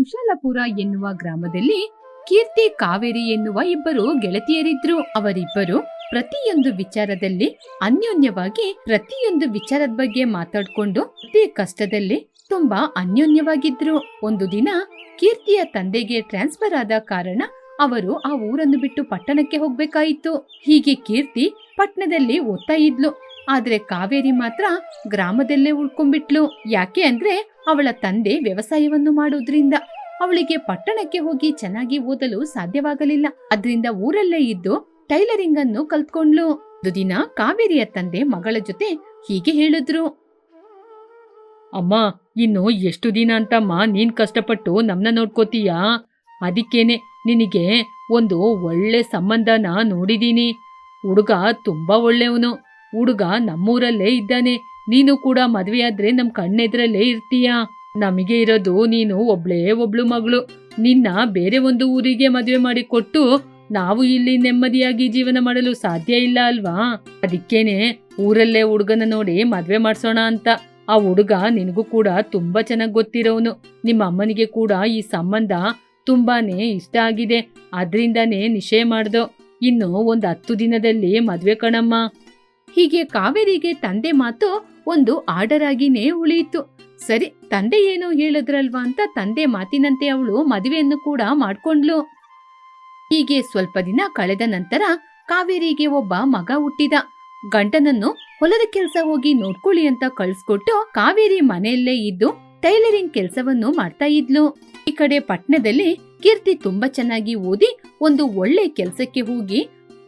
ಕುಶಾಲಪುರ ಎನ್ನುವ ಗ್ರಾಮದಲ್ಲಿ ಕೀರ್ತಿ ಕಾವೇರಿ ಎನ್ನುವ ಇಬ್ಬರು ಗೆಳತಿಯರಿದ್ರು. ಅವರಿಬ್ಬರು ಪ್ರತಿಯೊಂದು ವಿಚಾರದಲ್ಲಿ ಅನ್ಯೋನ್ಯವಾಗಿ, ಪ್ರತಿಯೊಂದು ವಿಚಾರದ ಬಗ್ಗೆ ಮಾತಾಡ್ಕೊಂಡು ಪ್ರತಿ ಕಷ್ಟದಲ್ಲಿ ತುಂಬಾ ಅನ್ಯೋನ್ಯವಾಗಿದ್ರು. ಒಂದು ದಿನ ಕೀರ್ತಿಯ ತಂದೆಗೆ ಟ್ರಾನ್ಸ್ಫರ್ ಆದ ಕಾರಣ ಅವರು ಆ ಊರನ್ನು ಬಿಟ್ಟು ಪಟ್ಟಣಕ್ಕೆ ಹೋಗ್ಬೇಕಾಯಿತು. ಹೀಗೆ ಕೀರ್ತಿ ಪಟ್ಟಣದಲ್ಲಿ ಓದ್ತಾ ಇದ್ಲು. ಆದ್ರೆ ಕಾವೇರಿ ಮಾತ್ರ ಗ್ರಾಮದಲ್ಲೇ ಉಳ್ಕೊಂಡ್ಬಿಟ್ಲು. ಯಾಕೆ ಅಂದ್ರೆ ಅವಳ ತಂದೆ ವ್ಯವಸಾಯವನ್ನು ಮಾಡೋದ್ರಿಂದ. ಅವಳಿಗೆ ಪಟ್ಟಣಕ್ಕೆ ಹೋಗಿ ಚೆನ್ನಾಗಿ ಓದಲು ಸಾಧ್ಯವಾಗಲಿಲ್ಲ. ಅದರಿಂದ ಊರಲ್ಲೇ ಇದ್ದು ಟೈಲರಿಂಗ್ ಅನ್ನು ಕಲ್ತ್ಕೊಂಡ್ಲು. ದುದಿನ ದಿನ ಕಾವೇರಿಯ ತಂದೆ ಮಗಳ ಜೊತೆ ಹೀಗೆ ಹೇಳಿದ್ರು. ಅಮ್ಮ, ಇನ್ನು ಎಷ್ಟು ದಿನ ಅಂತಮ್ಮ ನೀನ್ ಕಷ್ಟಪಟ್ಟು ನಮ್ನ ನೋಡ್ಕೋತೀಯಾ? ಅದಕ್ಕೇನೆ ನಿನಗೆ ಒಂದು ಒಳ್ಳೆ ಸಂಬಂಧನ ನೋಡಿದೀನಿ. ಹುಡುಗ ತುಂಬಾ ಒಳ್ಳೆಯವನು. ಹುಡುಗ ನಮ್ಮೂರಲ್ಲೇ ಇದ್ದಾನೆ. ನೀನು ಕೂಡ ಮದ್ವೆಯಾದ್ರೆ ನಮ್ ಕಣ್ಣೆದ್ರಲ್ಲೇ ಇರ್ತೀಯ? ನಮಗೆ ಇರೋದು ನೀನು ಒಬ್ಳೇ ಒಬ್ಳು ಮಗಳು. ನಿನ್ನ ಬೇರೆ ಒಂದು ಊರಿಗೆ ಮದುವೆ ಮಾಡಿ ಕೊಟ್ಟು ನಾವು ಇಲ್ಲಿ ನೆಮ್ಮದಿಯಾಗಿ ಜೀವನ ಮಾಡಲು ಸಾಧ್ಯ ಇಲ್ಲ ಅಲ್ವಾ? ಅದಕ್ಕೇನೆ ಊರಲ್ಲೇ ಹುಡುಗನ ನೋಡಿ ಮದ್ವೆ ಮಾಡಿಸೋಣ ಅಂತ. ಆ ಹುಡುಗ ನಿನಗೂ ಕೂಡ ತುಂಬಾ ಚೆನ್ನಾಗಿ ಗೊತ್ತಿರೋನು. ನಿಮ್ಮ ಅಮ್ಮನಿಗೆ ಕೂಡ ಈ ಸಂಬಂಧ ತುಂಬಾನೇ ಇಷ್ಟ ಆಗಿದೆ. ಅದ್ರಿಂದಾನೇ ನಿಶ್ಚಯ ಮಾಡ್ದೋ. ಇನ್ನು ಒಂದ್ ಹತ್ತು ದಿನದಲ್ಲಿ ಮದ್ವೆ ಕಣಮ್ಮ. ಹೀಗೆ ಕಾವೇರಿಗೆ ತಂದೆ ಮಾತು ಒಂದು ಆರ್ಡರ್ ಆಗಿನೇ ಉಳಿಯಿತು. ಸರಿ, ತಂದೆ ಏನು ಹೇಳಿದ್ರಲ್ವಾ ಅಂತ ತಂದೆ ಮಾತಿನಂತೆ ಅವಳು ಮದುವೆಯನ್ನು ಕೂಡ ಮಾಡ್ಕೊಂಡ್ಲು ಹೀಗೆ ಸ್ವಲ್ಪ ದಿನ ಕಳೆದ ನಂತರ ಕಾವೇರಿಗೆ ಒಬ್ಬ ಮಗ ಹುಟ್ಟಿದ. ಗಂಟನನ್ನು ಹೊಲದ ಕೆಲಸ ಹೋಗಿ ನೋಡ್ಕೊಳ್ಳಿ ಅಂತ ಕಳ್ಸ್ಕೊಟ್ಟು ಕಾವೇರಿ ಮನೆಯಲ್ಲೇ ಇದ್ದು ಟೈಲರಿಂಗ್ ಕೆಲಸವನ್ನು ಮಾಡ್ತಾ ಇದ್ಲು. ಈ ಕಡೆ ಪಟ್ಟಣದಲ್ಲಿ ಕೀರ್ತಿ ತುಂಬಾ ಚೆನ್ನಾಗಿ ಓದಿ ಒಂದು ಒಳ್ಳೆ ಕೆಲಸಕ್ಕೆ ಹೋಗಿ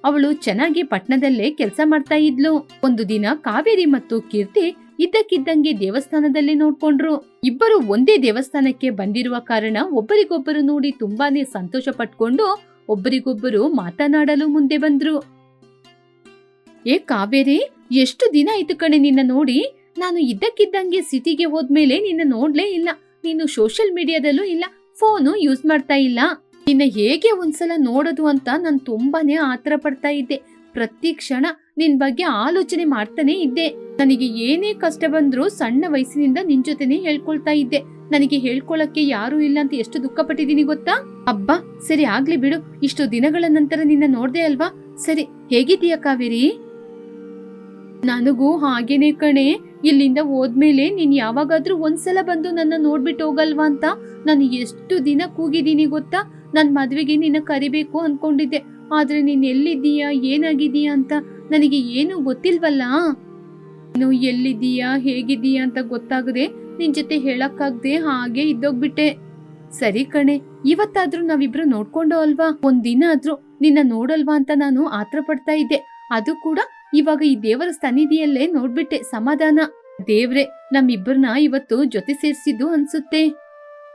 ಅವಳು ಚೆನ್ನಾಗಿ ಪಟ್ಟಣದಲ್ಲೇ ಕೆಲಸ ಮಾಡ್ತಾ ಇದ್ಲು. ಒಂದು ದಿನ ಕಾವೇರಿ ಮತ್ತು ಕೀರ್ತಿ ಇದ್ದಕ್ಕಿದ್ದಂಗೆ ದೇವಸ್ಥಾನದಲ್ಲಿ ನೋಡ್ಕೊಂಡ್ರು. ಇಬ್ಬರು ಒಂದೇ ದೇವಸ್ಥಾನಕ್ಕೆ ಬಂದಿರುವ ಕಾರಣ ಒಬ್ಬರಿಗೊಬ್ಬರು ನೋಡಿ ತುಂಬಾನೇ ಸಂತೋಷ ಪಟ್ಕೊಂಡು ಒಬ್ಬರಿಗೊಬ್ಬರು ಮಾತನಾಡಲು ಮುಂದೆ ಬಂದ್ರು. ಏ ಕಾವೇರಿ, ಎಷ್ಟು ದಿನ ಆಯ್ತು ಕಣೆ ನಿನ್ನ ನೋಡಿ? ನಾನು ಇದ್ದಕ್ಕಿದ್ದಂಗೆ ಸಿಟಿಗೆ ಹೋದ್ಮೇಲೆ ನಿನ್ನ ನೋಡ್ಲೇ ಇಲ್ಲ. ನೀನು ಸೋಷಿಯಲ್ ಮೀಡಿಯಾದಲ್ಲೂ ಇಲ್ಲ, ಫೋನು ಯೂಸ್ ಮಾಡ್ತಾ ಇಲ್ಲ. ನಿನ್ನ ಹೇಗೆ ಒಂದ್ಸಲ ನೋಡೋದು ಅಂತ ನಾನು ತುಂಬಾನೇ ಆತರ ಪಡ್ತಾ ಇದ್ದೆ. ಪ್ರತಿ ಕ್ಷಣ ನಿನ್ ಬಗ್ಗೆ ಆಲೋಚನೆ ಮಾಡ್ತಾನೆ ಇದ್ದೆ. ನನಗೆ ಏನೇ ಕಷ್ಟ ಬಂದ್ರೂ ಸಣ್ಣ ವಯಸ್ಸಿನಿಂದ ನಿನ್ ಜೊತೆನೆ ಹೇಳ್ಕೊಳ್ತಾ ಇದ್ದೆ. ನನಗೆ ಹೇಳ್ಕೊಳಕ್ಕೆ ಯಾರು ಇಲ್ಲ ಅಂತ ಎಷ್ಟು ದುಃಖ ಪಟ್ಟಿದೀನಿ ಗೊತ್ತಾ? ಅಬ್ಬಾ, ಸರಿ ಆಗ್ಲಿ ಬಿಡು. ಇಷ್ಟು ದಿನಗಳ ನಂತರ ನಿನ್ನ ನೋಡ್ದೆ ಅಲ್ವಾ? ಸರಿ, ಹೇಗಿದ್ದೀಯ ಕಾವೇರಿ? ನನಗೂ ಹಾಗೇನೆ ಕಣೆ. ಇಲ್ಲಿಂದ ಹೋದ್ಮೇಲೆ ನೀನ್ ಯಾವಾಗಾದ್ರೂ ಒಂದ್ಸಲ ಬಂದು ನನ್ನ ನೋಡ್ಬಿಟ್ಟು ಹೋಗಲ್ವಾ ಅಂತ? ನಾನು ಎಷ್ಟು ದಿನ ಕೂಗಿದ್ದೀನಿ ಗೊತ್ತಾ? ನನ್ ಮದುವೆಗೆ ನಿನ್ನ ಕರಿಬೇಕು ಅಂದ್ಕೊಂಡಿದ್ದೆ ಆದ್ರೆ ನೀನ್ ಎಲ್ಲಿದ್ದೀಯಾ? ಏನಾಗಿದೀಯಾ ಅಂತ ನನಗೆ ಏನು ಗೊತ್ತಿಲ್ವಲ್ಲ? ನೀನು ಎಲ್ಲಿದ್ದೀಯಾ? ಹೇಗಿದ್ದೀಯಾ ಅಂತ ಗೊತ್ತಾಗದೆ ನಿನ್ ಜೊತೆ ಹೇಳಕ್ಕಾಗದೆ ಹಾಗೆ ಇದ್ದೋಗ್ಬಿಟ್ಟೆ. ಸರಿ ಕಣೆ, ಇವತ್ತಾದ್ರೂ ನಾವಿಬ್ರು ನೋಡ್ಕೊಂಡು ಅಲ್ವಾ? ಒಂದ್ ದಿನ ಆದ್ರೂ ನಿನ್ನ ನೋಡಲ್ವಾ ಅಂತ ನಾನು ಆತ್ರ ಪಡ್ತಾ ಇದ್ದೆ. ಅದು ಕೂಡ ಇವಾಗ ಈ ದೇವರ ಸನ್ನಿಧಿಯಲ್ಲೇ ನೋಡ್ಬಿಟ್ಟೆ ಸಮಾಧಾನ. ದೇವ್ರೆ ನಮ್ಮಿಬ್ಬರನ್ನ ಇವತ್ತು ಜೊತೆ ಸೇರಿಸಿದ್ದು ಅನ್ಸುತ್ತೆ.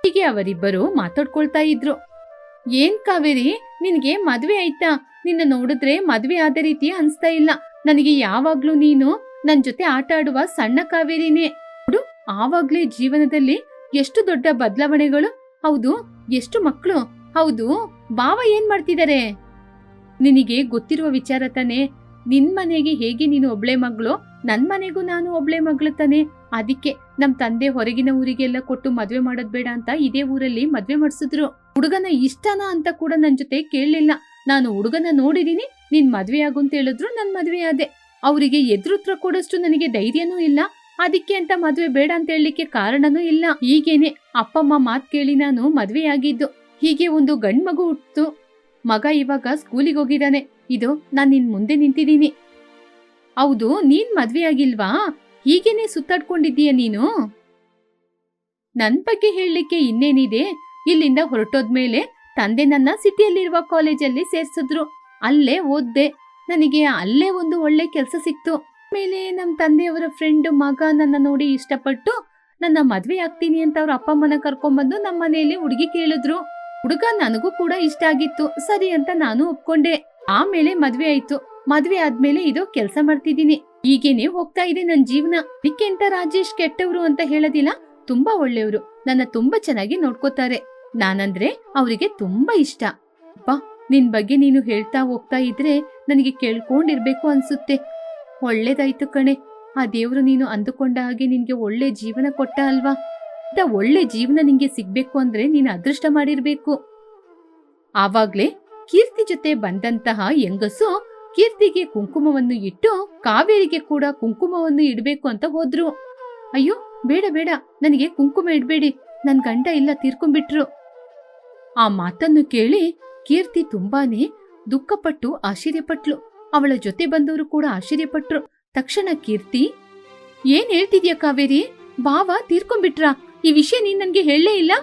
ಹೀಗೆ ಅವರಿಬ್ಬರು ಮಾತಾಡ್ಕೊಳ್ತಾ ಇದ್ರು. ಏನ್ ಕಾವೇರಿ? ನಿನ್ಗೆ ಮದ್ವೆ ಆಯ್ತಾ? ನಿನ್ನ ನೋಡಿದ್ರೆ ಮದ್ವೆ ಆದ ರೀತಿ ಅನ್ಸ್ತಾ ಇಲ್ಲ. ನನಗೆ ಯಾವಾಗ್ಲೂ ನೀನು ನನ್ ಜೊತೆ ಆಟ ಆಡುವ ಸಣ್ಣ ಕಾವೇರಿನೇ. ನೋಡು, ಆವಾಗ್ಲೇ ಜೀವನದಲ್ಲಿ ಎಷ್ಟು ದೊಡ್ಡ ಬದಲಾವಣೆಗಳು. ಹೌದು, ಎಷ್ಟು ಮಕ್ಕಳು ಹೌದು ಬಾವ ಏನ್ ಮಾಡ್ತಿದ್ದಾರೆ ನಿನಗೆ ಗೊತ್ತಿರುವ ವಿಚಾರ ತಾನೆ. ನಿನ್ ಮನೆಗೆ ಹೇಗೆ ನೀನು ಒಬ್ಳೆ ಮಗಳು, ನನ್ ಮನೆಗೂ ನಾನು ಒಬ್ಳೆ ಮಗಳು ತಾನೆ. ಅದಕ್ಕೆ ನಮ್ ತಂದೆ ಹೊರಗಿನ ಊರಿಗೆಲ್ಲ ಕೊಟ್ಟು ಮದ್ವೆ ಮಾಡೋದ್ ಬೇಡ ಅಂತ ಇದೇ ಊರಲ್ಲಿ ಮದ್ವೆ ಮಾಡಿಸಿದ್ರು. ಹುಡುಗನ ಇಷ್ಟನಾ ಅಂತ ಕೂಡ ನನ್ನ ಜೊತೆ ಕೇಳಲಿಲ್ಲ. ನಾನು ಹುಡುಗನ ನೋಡಿದೀನಿ, ನೀನ್ ಮದ್ವೆ ಆಗು ಅಂತ ಹೇಳಿದ್ರು ನನ್ ಮದ್ವೆ ಆದೆ. ಅವರಿಗೆ ಎದುರುತ್ರ ಕೊಡಷ್ಟು ನನಗೆ ಧೈರ್ಯನೂ ಇಲ್ಲ. ಅದಕ್ಕೆ ಅಂತ ಮದ್ವೆ ಬೇಡ ಅಂತ ಹೇಳಲಿಕ್ಕೆ ಕಾರಣನೂ ಇಲ್ಲ. ಹೀಗೇನೆ ಅಪ್ಪಮ್ಮ ಮಾತ್ ಕೇಳಿ ನಾನು ಮದ್ವೆ ಆಗಿದ್ದು. ಹೀಗೆ ಒಂದು ಗಂಡ್ ಮಗು ಹುಟ್ಟು ಮಗ ಇವಾಗ ಸ್ಕೂಲಿಗೆ ಹೋಗಿದ್ದಾನೆ ಇದು ನಾನು ನಿನ್ ಮುಂದೆ ನಿಂತಿದ್ದೀನಿ ಹೌದು, ನೀನ್ ಮದ್ವೆ ಆಗಿಲ್ವಾ? ಹೀಗೇನೆ ಸುತ್ತಾಡ್ಕೊಂಡಿದ್ದೀಯ ನೀನು? ನನ್ ಬಗ್ಗೆ ಹೇಳಲಿಕ್ಕೆ ಇನ್ನೇನಿದೆ? ಇಲ್ಲಿಂದ ಹೊರಟೋದ್ಮೇಲೆ ತಂದೆ ನನ್ನ ಸಿಟಿಯಲ್ಲಿರುವ ಕಾಲೇಜಲ್ಲಿ ಸೇರ್ಸಿದ್ರು. ಅಲ್ಲೇ ಓದ್ದೆ. ನನಗೆ ಅಲ್ಲೇ ಒಂದು ಒಳ್ಳೆ ಕೆಲಸ ಸಿಕ್ತು. ಮೇಲೆ ನಮ್ಮ ತಂದೆಯವರ ಫ್ರೆಂಡ್ ಮಗ ನನ್ನ ನೋಡಿ ಇಷ್ಟಪಟ್ಟು ನನ್ನ ಮದ್ವೆ ಆಗ್ತೀನಿ ಅಂತ ಅವ್ರ ಅಪ್ಪ ಅಮ್ಮನ ಕರ್ಕೊಂಡ್ಬಂದು ನಮ್ಮ ಮನೆಯಲ್ಲಿ ಹುಡುಗಿ ಕೇಳಿದ್ರು. ಹುಡುಗ ನನಗೂ ಕೂಡ ಇಷ್ಟ ಆಗಿತ್ತು. ಸರಿ ಅಂತ ನಾನು ಒಪ್ಕೊಂಡೆ. ಆಮೇಲೆ ಮದ್ವೆ ಆಯ್ತು. ಮದ್ವೆ ಆದ್ಮೇಲೆ ಇದು ಕೆಲಸ ಮಾಡ್ತಿದ್ದೀನಿ. ಹೀಗೇನೆ ಹೋಗ್ತಾ ಇದೆ ನನ್ ಜೀವನ. ಅದಕ್ಕೆ ರಾಜೇಶ್ ಕೆಟ್ಟವ್ರು ಅಂತ ಹೇಳೋದಿಲ್ಲ. ತುಂಬಾ ಒಳ್ಳೆಯವರು. ನನ್ನ ತುಂಬಾ ಚೆನ್ನಾಗಿ ನೋಡ್ಕೋತಾರೆ. ನಾನಂದ್ರೆ ಅವರಿಗೆ ತುಂಬಾ ಇಷ್ಟ. ಅಪ್ಪ ನಿನ್ ಬಗ್ಗೆ ನೀನು ಹೇಳ್ತಾ ಹೋಗ್ತಾ ಇದ್ರೆ ನನಗೆ ಕೇಳ್ಕೊಂಡಿರ್ಬೇಕು ಅನ್ಸುತ್ತೆ. ಒಳ್ಳೇದಾಯ್ತು ಕಣೆ. ಆ ದೇವರು ನೀನು ಅಂದುಕೊಂಡ ಹಾಗೆ ನಿನ್ಗೆ ಒಳ್ಳೆ ಜೀವನ ಕೊಟ್ಟ ಅಲ್ವಾ? ಒಳ್ಳೆ ಜೀವನ ನಿಂಗೆ ಸಿಗ್ಬೇಕು ಅಂದ್ರೆ ನೀನು ಅದೃಷ್ಟ ಮಾಡಿರ್ಬೇಕು. ಆವಾಗ್ಲೇ ಕೀರ್ತಿ ಜೊತೆ ಬಂದಂತಹ ಹೆಂಗಸು ಕೀರ್ತಿಗೆ ಕುಂಕುಮವನ್ನು ಇಟ್ಟು ಕಾವೇರಿಗೆ ಕೂಡ ಕುಂಕುಮವನ್ನು ಇಡಬೇಕು ಅಂತ ಹೋದ್ರು. ಅಯ್ಯೋ, ಬೇಡ ಬೇಡ. ನನಗೆ ಕುಂಕುಮ ಇಡಬೇಡಿ. ನನ್ ಗಂಡ ಇಲ್ಲ ತೀರ್ಕೊಂಡ್ಬಿಟ್ರು. ಆ ಮಾತನ್ನು ಕೇಳಿ ಕೀರ್ತಿ ತುಂಬಾನೇ ದುಃಖಪಟ್ಟು ಆಶ್ಚರ್ಯಪಟ್ಲು. ಅವಳ ಜೊತೆ ಬಂದವರು ಕೂಡ ಆಶ್ಚರ್ಯಪಟ್ರು. ತಕ್ಷಣ ಕೀರ್ತಿ, ಏನ್ ಹೇಳ್ತಿದ್ಯಾ ಕಾವೇರಿ? ಬಾವ ತೀರ್ಕೊಂಡ್ಬಿಟ್ರಾ? ಈ ವಿಷಯ ನೀನ್ ನನ್ಗೆ ಹೇಳಲೇ ಇಲ್ಲ?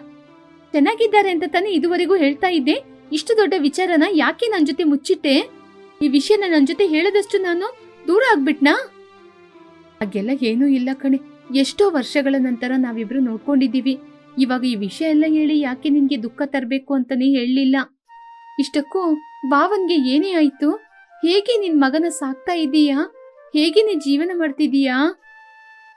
ಚೆನ್ನಾಗಿದ್ದಾರೆ ಅಂತ ತಾನೇ ಇದುವರೆಗೂ ಹೇಳ್ತಾ ಇದ್ದೆ. ಇಷ್ಟು ದೊಡ್ಡ ವಿಚಾರನ ಯಾಕೆ ನನ್ ಜೊತೆ ಮುಚ್ಚಿಟ್ಟೆ? ಈ ವಿಷಯನ ನನ್ ಜೊತೆ ಹೇಳದಷ್ಟು ನಾನು ದೂರ ಆಗ್ಬಿಟ್ನಾ? ಹಾಗೆಲ್ಲ ಏನೂ ಇಲ್ಲ ಕಣೆ. ಎಷ್ಟೋ ವರ್ಷಗಳ ನಂತರ ನಾವಿಬ್ರು ನೋಡ್ಕೊಂಡಿದೀವಿ ಇವಾಗ ಈ ವಿಷಯ ಎಲ್ಲ ಹೇಳಿ ಯಾಕೆ ನಿನ್ಗೆ ದುಃಖ ತರಬೇಕು ಅಂತಾನೆ ಹೇಳಲಿಲ್ಲ. ಇಷ್ಟಕ್ಕೂ ಭಾವನ್ಗೆ ಏನೇ ಆಯ್ತು? ಹೇಗೆ ನಿನ್ ಮಗನ ಸಾಕ್ತಾ ಇದ್ದೀಯಾ ಹೇಗೆ ನೀ ಜೀವನ ಮಾಡ್ತಿದೀಯಾ?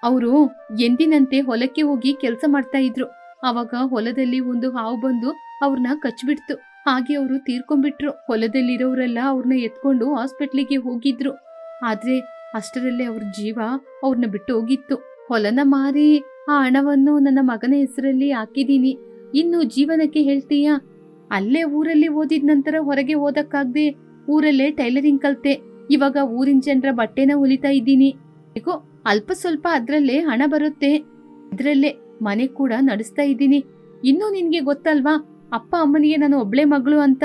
ಅವರು ಎಂದಿನಂತೆ ಹೊಲಕ್ಕೆ ಹೋಗಿ ಕೆಲಸ ಮಾಡ್ತಾ ಇದ್ರು. ಅವಾಗ ಹೊಲದಲ್ಲಿ ಒಂದು ಹಾವು ಬಂದು ಅವ್ರನ್ನ ಕಚ್ಬಿಡ್ತು. ಹಾಗೆ ಅವರು ತೀರ್ಕೊಂಡ್ಬಿಟ್ರು. ಹೊಲದಲ್ಲಿರೋರೆಲ್ಲ ಅವ್ರನ್ನ ಎತ್ಕೊಂಡು ಹಾಸ್ಪಿಟ್ಲಿಗೆ ಹೋಗಿದ್ರು. ಆದ್ರೆ ಅಷ್ಟರಲ್ಲೇ ಅವ್ರ ಜೀವ ಅವ್ರನ್ನ ಬಿಟ್ಟು ಹೋಗಿತ್ತು. ಹೊಲನ ಮಾರಿ ಆ ಹಣವನ್ನು ನನ್ನ ಮಗನ ಹೆಸರಲ್ಲಿ ಹಾಕಿದ್ದೀನಿ. ಇನ್ನು ಜೀವನಕ್ಕೆ ಹೇಳ್ತೀಯಾ? ಅಲ್ಲೇ ಊರಲ್ಲಿ ಓದಿದ ನಂತರ ಹೊರಗೆ ಓದಕ್ಕಾಗ್ದೆ ಊರಲ್ಲೇ ಟೈಲರಿಂಗ್ ಕಲ್ತೆ. ಇವಾಗ ಊರಿನ ಜನರ ಬಟ್ಟೆನ ಹೊಲಿತಾ ಇದ್ದೀನಿ. ಅಲ್ಪ ಸ್ವಲ್ಪ ಅದ್ರಲ್ಲೇ ಹಣ ಬರುತ್ತೆ. ಇದರಲ್ಲೇ ಮನೆ ಕೂಡ ನಡೆಸ್ತಾ ಇದ್ದೀನಿ. ಇನ್ನೂ ನಿನಗೆ ಗೊತ್ತಲ್ವಾ? ಅಪ್ಪ ಅಮ್ಮನಿಗೆ ನಾನು ಒಬ್ಳೆ ಮಗಳು ಅಂತ.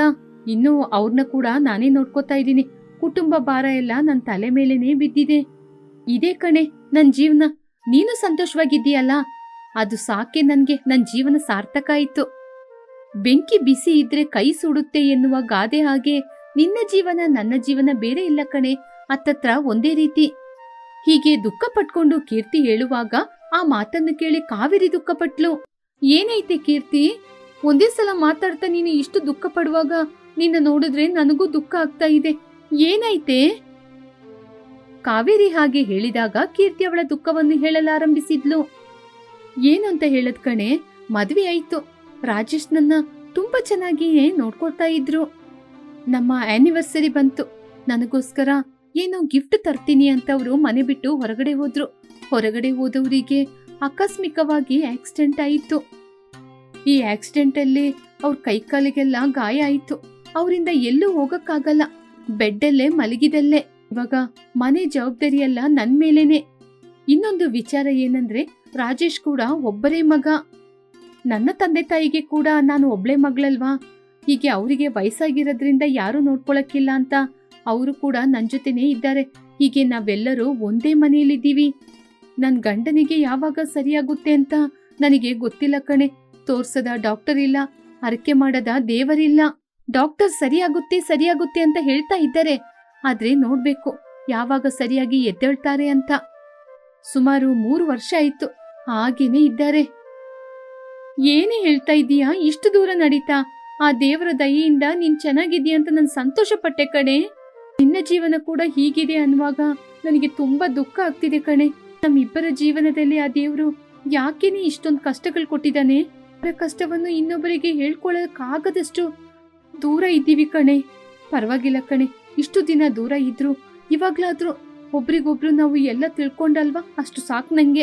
ಇನ್ನು ಅವ್ರನ್ನ ಕೂಡ ನಾನೇ ನೋಡ್ಕೋತಾ ಇದ್ದೀನಿ. ಕುಟುಂಬ ಭಾರ ಎಲ್ಲ ನನ್ನ ತಲೆ ಮೇಲೇನೆ ಬಿದ್ದಿದೆ. ಇದೇ ಕಣೆ ನನ್ನ ಜೀವನ. ನೀನು ಸಂತೋಷವಾಗಿದ್ದೀಯಲ್ಲ? ಅದು ಸಾಕೆ ನನ್ಗೆ. ನನ್ ಜೀವನ ಸಾರ್ಥಕ ಆಯ್ತು. ಬೆಂಕಿ ಬಿಸಿ ಇದ್ರೆ ಕೈ ಸುಡುತ್ತೆ ಎನ್ನುವ ಗಾದೆ ಹಾಗೆ ನಿನ್ನ ಜೀವನ ನನ್ನ ಜೀವನ ಬೇರೆ ಇಲ್ಲ ಕಣೆ. ಅತ್ತತ್ರ ಒಂದೇ ರೀತಿ. ಹೀಗೆ ದುಃಖ ಪಟ್ಕೊಂಡು ಕೀರ್ತಿ ಹೇಳುವಾಗ ಆ ಮಾತನ್ನು ಕೇಳಿ ಕಾವೇರಿ ದುಃಖ ಪಟ್ಲು. ಏನೈತೆ ಕೀರ್ತಿ? ಒಂದೇ ಸಲ ಮಾತಾಡ್ತಾ ನೀನು ಇಷ್ಟು ದುಃಖ ಪಡುವಾಗ ನಿನ್ನ ನೋಡಿದ್ರೆ ನನಗೂ ದುಃಖ ಆಗ್ತಾ ಇದೆ. ಏನೈತೆ ಕಾವೇರಿ ಹಾಗೆ ಹೇಳಿದಾಗ ಕೀರ್ತಿ ಅವಳ ದುಃಖವನ್ನು ಹೇಳಲಾರಂಭಿಸಿದ್ಲು. ಏನು ಅಂತ ಹೇಳದ್ ಕಣೆ, ಮದ್ವೆ ಆಯ್ತು. ರಾಜೇಶ್ ನನ್ನ ತುಂಬಾ ಚೆನ್ನಾಗಿ ನೋಡ್ಕೊಳ್ತಾ ಇದ್ರು. ನಮ್ಮ ಆನಿವರ್ಸರಿ ಬಂತು. ನನಗೋಸ್ಕರ ಏನೋ ಗಿಫ್ಟ್ ತರ್ತೀನಿ ಅಂತ ಅವರು ಮನೆ ಬಿಟ್ಟು ಹೊರಗಡೆ ಹೋದ್ರು. ಹೊರಗಡೆ ಹೋದವರಿಗೆ ಆಕಸ್ಮಿಕವಾಗಿ ಆಕ್ಸಿಡೆಂಟ್ ಆಯಿತು. ಈ ಆಕ್ಸಿಡೆಂಟ್ ಅಲ್ಲಿ ಅವ್ರ ಕೈಕಾಲಿಗೆಲ್ಲ ಗಾಯ ಆಯಿತು. ಅವರಿಂದ ಎಲ್ಲೂ ಹೋಗಕ್ಕಾಗಲ್ಲ. ಬೆಡ್ಡಲ್ಲೇ ಮಲಗಿದಲ್ಲೇ ಇವಾಗ ಮನೆ ಜವಾಬ್ದಾರಿ ಎಲ್ಲ ನನ್ ಮೇಲೇನೆ. ಇನ್ನೊಂದು ವಿಚಾರ ಏನಂದ್ರೆ, ರಾಜೇಶ್ ಕೂಡ ಒಬ್ಬರೇ ಮಗ. ನನ್ನ ತಂದೆ ತಾಯಿಗೆ ಕೂಡ ನಾನು ಒಬ್ಳೆ ಮಗಳಲ್ವಾ? ಹೀಗೆ ಅವರಿಗೆ ವಯಸ್ಸಾಗಿರೋದ್ರಿಂದ ಯಾರು ನೋಡ್ಕೊಳಕ್ಕಿಲ್ಲ ಅಂತ ಅವರು ಕೂಡ ನನ್ನ ಜೊತೆನೇ ಇದ್ದಾರೆ. ಹೀಗೆ ನಾವೆಲ್ಲರೂ ಒಂದೇ ಮನೆಯಲ್ಲಿದ್ದೀವಿ. ನನ್ನ ಗಂಡನಿಗೆ ಯಾವಾಗ ಸರಿಯಾಗುತ್ತೆ ಅಂತ ನನಗೆ ಗೊತ್ತಿಲ್ಲ ಕಣೆ. ತೋರ್ಸದ ಡಾಕ್ಟರ್ ಇಲ್ಲ ಅರಕೆ ಮಾಡದ ದೇವರಿಲ್ಲ. ಡಾಕ್ಟರ್ ಸರಿಯಾಗುತ್ತೆ ಸರಿಯಾಗುತ್ತೆ ಅಂತ ಹೇಳ್ತಾ ಇದ್ದಾರೆ. ಆದ್ರೆ ನೋಡ್ಬೇಕು, ಯಾವಾಗ ಸರಿಯಾಗಿ ಎದ್ದೇಳ್ತಾರೆ ಅಂತ. ಸುಮಾರು ಮೂರು ವರ್ಷ ಆಯ್ತು, ಹಾಗೇನೆ ಇದ್ದಾರೆ. ಏನೇ ಹೇಳ್ತಾ ಇದ್ದೀಯಾ? ಇಷ್ಟು ದೂರ ನಡೀತಾ? ಆ ದೇವರ ದಯೆಯಿಂದ ನೀನ್ ಚೆನ್ನಾಗಿದ್ಯಾ ಅಂತ ನಾನು ಸಂತೋಷ ಪಟ್ಟೆ ಕಣೆ. ನಿನ್ನ ಜೀವನ ಕೂಡ ಹೀಗಿದೆ ಅನ್ನುವಾಗ ನನಗೆ ತುಂಬಾ ದುಃಖ ಆಗ್ತಿದೆ ಕಣೆ. ನಮ್ಮಿಬ್ಬರ ಜೀವನದಲ್ಲಿ ಆ ದೇವರು ಯಾಕೆನೇ ಇಷ್ಟೊಂದು ಕಷ್ಟಗಳು ಕೊಟ್ಟಿದ್ದಾನೆ? ಅವರ ಕಷ್ಟವನ್ನು ಇನ್ನೊಬ್ಬರಿಗೆ ಹೇಳ್ಕೊಳ್ಳೋಕ್ಕಾಗದಷ್ಟು ದೂರ ಇದ್ದೀವಿ ಕಣೆ. ಪರವಾಗಿಲ್ಲ ಕಣೆ. ಇಷ್ಟು ದಿನ ದೂರ ಇದ್ರು, ಇವಾಗ್ಲಾದ್ರೂ ಒಬ್ರಿಗೊಬ್ರು ನಾವು ಎಲ್ಲ ತಿಳ್ಕೊಂಡಲ್ವಾ? ಅಷ್ಟು ಸಾಕು ನಂಗೆ.